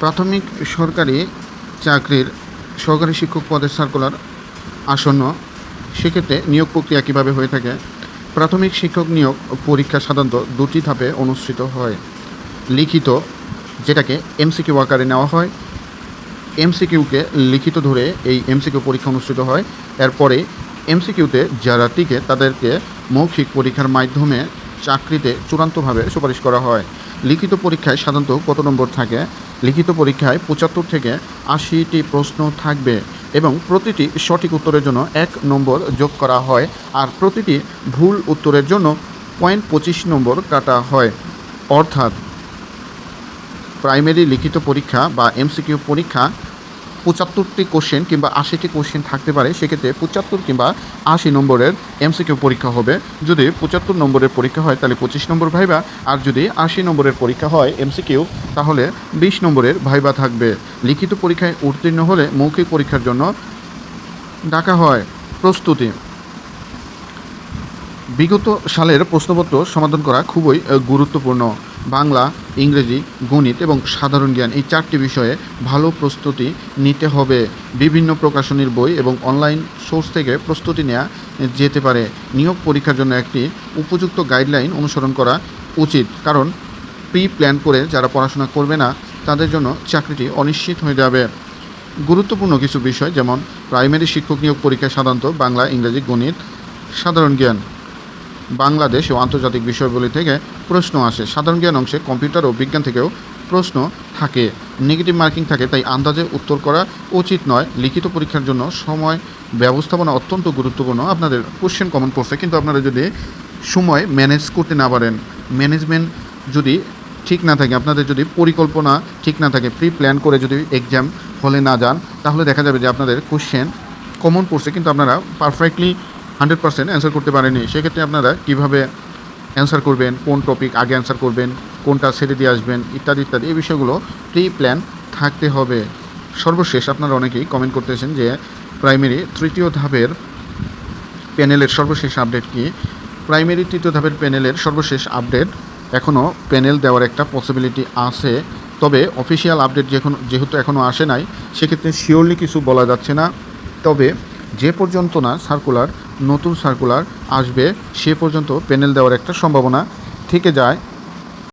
প্রাথমিক সরকারি চাকরির সহকারী শিক্ষক পদের সার্কুলার আসন্ন। সেক্ষেত্রে নিয়োগ প্রক্রিয়া কীভাবে হয়ে থাকে? প্রাথমিক শিক্ষক নিয়োগ পরীক্ষা সাধারণত দুটি ধাপে অনুষ্ঠিত হয়। লিখিত, যেটাকে এমসিকিউ আকারে নেওয়া হয়। এমসিকিউকে লিখিত ধরে এই এমসিকিউ পরীক্ষা অনুষ্ঠিত হয়। এরপরে এমসিকিউতে যারা টিকে, তাদেরকে মৌখিক পরীক্ষার মাধ্যমে চাকরিতে চূড়ান্তভাবে সুপারিশ করা হয়। লিখিত পরীক্ষায় সাধারণত কত নম্বর থাকে? লিখিত পরীক্ষায় পঁচাত্তর থেকে আশিটি প্রশ্ন থাকবে এবং প্রতিটি সঠিক উত্তরের জন্য এক নম্বর যোগ করা হয় আর প্রতিটি ভুল উত্তরের জন্য পয়েন্ট পঁচিশ নম্বর কাটা হয়। অর্থাৎ প্রাইমারি লিখিত পরীক্ষা বা এমসিকিউ পরীক্ষা পঁচাত্তরটি কোশ্চেন কিংবা আশিটি কোশ্চেন থাকতে পারে, সেক্ষেত্রে পঁচাত্তর কিংবা আশি নম্বরের এমসিকিউ পরীক্ষা হবে। যদি পঁচাত্তর নম্বরের পরীক্ষা হয়, তাহলে পঁচিশ নম্বর ভাইবা। আর যদি আশি নম্বরের পরীক্ষা হয় এমসিকিউ তাহলে বিশ নম্বরের ভাইবা থাকবে। লিখিত পরীক্ষায় উত্তীর্ণ হলে মৌখিক পরীক্ষার জন্য ডাকা হয়। প্রস্তুতি। বিগত সালের প্রশ্নপত্র সমাধান করা খুবই গুরুত্বপূর্ণ। বাংলা, ইংরেজি, গণিত এবং সাধারণ জ্ঞান এই চারটি বিষয়ে ভালো প্রস্তুতি নিতে হবে। বিভিন্ন প্রকাশনীর বই এবং অনলাইন সোর্স থেকে প্রস্তুতি নেওয়া যেতে পারে। নিয়োগ পরীক্ষার জন্য একটি উপযুক্ত গাইডলাইন অনুসরণ করা উচিত, কারণ প্রি প্ল্যান করে যারা পড়াশোনা করবে না, তাদের জন্য চাকরিটি অনিশ্চিত হয়ে যাবে। গুরুত্বপূর্ণ কিছু বিষয় যেমন, প্রাইমারি শিক্ষক নিয়োগ পরীক্ষা সাধারণত বাংলা, ইংরেজি, গণিত, সাধারণ জ্ঞান। বাংলাদেশ ও আন্তর্জাতিক বিষয়গুলি থেকে প্রশ্ন আসে। সাধারণ জ্ঞান অংশে কম্পিউটার ও বিজ্ঞান থেকেও প্রশ্ন থাকে। নেগেটিভ মার্কিং থাকে, তাই আন্দাজে উত্তর করা উচিত নয়। লিখিত পরীক্ষার জন্য সময় ব্যবস্থাপনা অত্যন্ত গুরুত্বপূর্ণ। আপনাদের কোশ্চেন কমন করছে, কিন্তু আপনারা যদি সময় ম্যানেজ করতে না পারেন ম্যানেজমেন্ট যদি ঠিক না থাকে, আপনাদের যদি পরিকল্পনা ঠিক না থাকে প্রি প্ল্যান করে যদি এক্সাম হলে না যান, তাহলে দেখা যাবে যে আপনাদের কোশ্চেন কমন পড়ছে কিন্তু আপনারা পারফেক্টলি হান্ড্রেড পার্সেন্ট অ্যান্সার করতে পারেনি। সেক্ষেত্রে আপনারা কীভাবে অ্যান্সার করবেন, কোন টপিক আগে অ্যান্সার করবেন, কোনটা ছেড়ে দিয়ে আসবেন, ইত্যাদি ইত্যাদি, এই বিষয়গুলো প্রি প্ল্যান থাকতে হবে। সর্বশেষ আপনারা অনেকেই কমেন্ট করতেছেন যে প্রাইমারি তৃতীয় ধাপের প্যানেলের সর্বশেষ আপডেট কি? প্রাইমারি তৃতীয় ধাপের প্যানেলের সর্বশেষ আপডেট এখনও প্যানেল দেওয়ার একটা পসিবিলিটি আছে। তবে অফিসিয়াল আপডেট যখন, যেহেতু এখনও আসে নাই, সেক্ষেত্রে শিওরলি কিছু বলা যাচ্ছে না। তবে যে পর্যন্ত না সার্কুলার নতুন সার্কুলার আসবে সে পর্যন্ত প্যানেল দেওয়ার একটা সম্ভাবনা থেকে যায়।